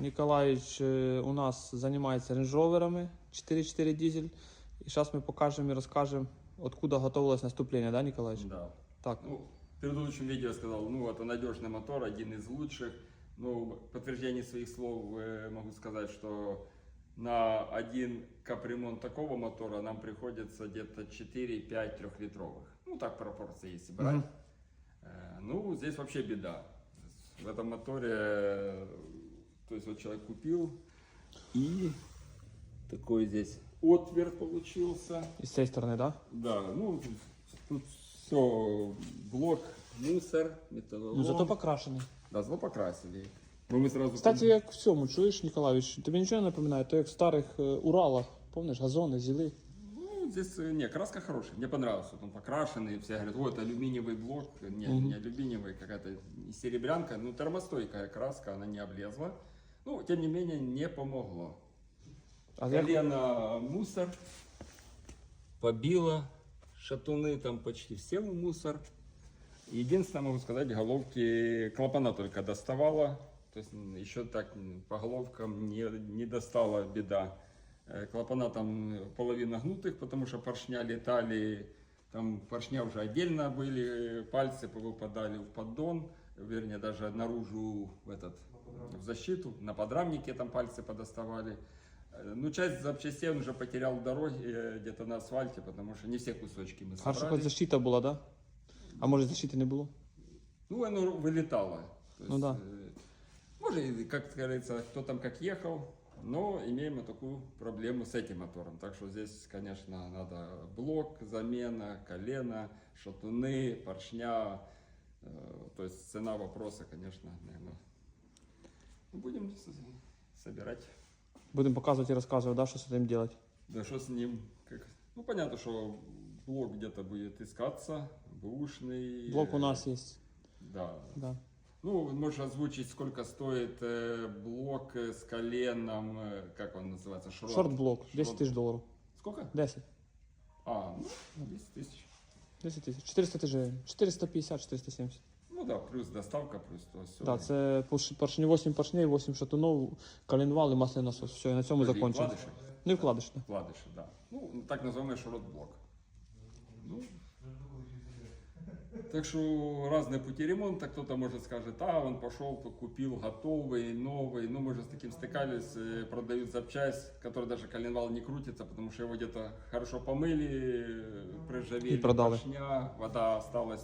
Николаевич у нас занимается рейндж-роверами 4.4 дизель. И сейчас мы покажем и расскажем, откуда готовилось наступление, да, Николаевич? Да. Так, Ну, в предыдущем видео сказал, ну, это надежный мотор, один из лучших. Ну, в подтверждение своих слов э, могу сказать, что на один капремонт такого мотора нам приходится где-то 4-5 трехлитровых. Ну, так пропорции, если брать. Мгм. Э, Ну, здесь вообще беда. В этом моторе, то есть вот человек купил, и такой здесь отвер получился. и с этой стороны, да? Да, ну тут все блок, мусор, металлолом. Ну зато покрашений. Да, зато покрасили. Ну мы сразу. Кстати, як в цьому, чуєш, Николаевич, тобі нічого не напоминає? То як в старих е, Уралах, помниш, газони, зіли. Ну, здесь, э, не, краска хорошая. Мне понравился. Вот он покрашенный. Все говорят, вот алюминиевый блок. Не, Мгм. не алюминиевый, какая-то не серебрянка. Ну, термостойкая краска, она не облезла. Ну, тем не менее, не помогло. А як... Колено мусор. Побило. Шатуны там почти все в мусор. Единственное, могу сказать, головки клапана только доставала. То есть еще так по головкам не, не достала беда. Э, Клапана там половина гнутых, потому что поршня летали. Там поршня уже отдельно были, пальцы выпадали в поддон, вернее даже наружу в этот в защиту, на подрамнике там пальцы подоставали. Э, Ну, часть запчастей он уже потерял в дороге, э, где-то на асфальте, потому что не все кусочки мы Хорошо, собрали. хоч защита була, да? А може защити не було? Ну, оно вылетало. То Ну да. э, Может, как говорится, кто там как ехал, но имеем мы такую проблему с этим мотором. Так что здесь, конечно, надо блок, замена, колено, шатуны, поршня. Э, То есть цена вопроса, конечно, наверное. Будем с- собирать. Будемо показувати і розказувати, да, що з цим робити. Да что с ним? Как... Ну, понятно, что блок где-то будет искаться, бэушный. Блок у э, нас є. Да, Да. Ну, можешь озвучить, сколько стоит э, блок э, с коленом, э, как он называется, шрот? Шорт-блок, 10 Шрот. тисяч доларів. Сколько? 10. А, ну, 10 тысяч. 10 тисяч. 400 тисяч гривень. 450, 470. Ну да, плюс доставка, плюс то все. Так, це порш- поршні 8 поршней, 8 шатунов, коленвал і масляний насос. Все, і на цьому закінчимо. Вкладыши? Ну і вкладиш. да. Вкладыши, да. Ну, так называемый шрот-блок. Ну, так что разные пути ремонта. Кто-то может скажет, а, он пошел, купил готовый, новый. Ну, мы же с таким стыкались, э, продают запчасть, который даже коленвал не крутится, потому что его где-то хорошо помыли, э, прижавели И продали. поршня, вода осталась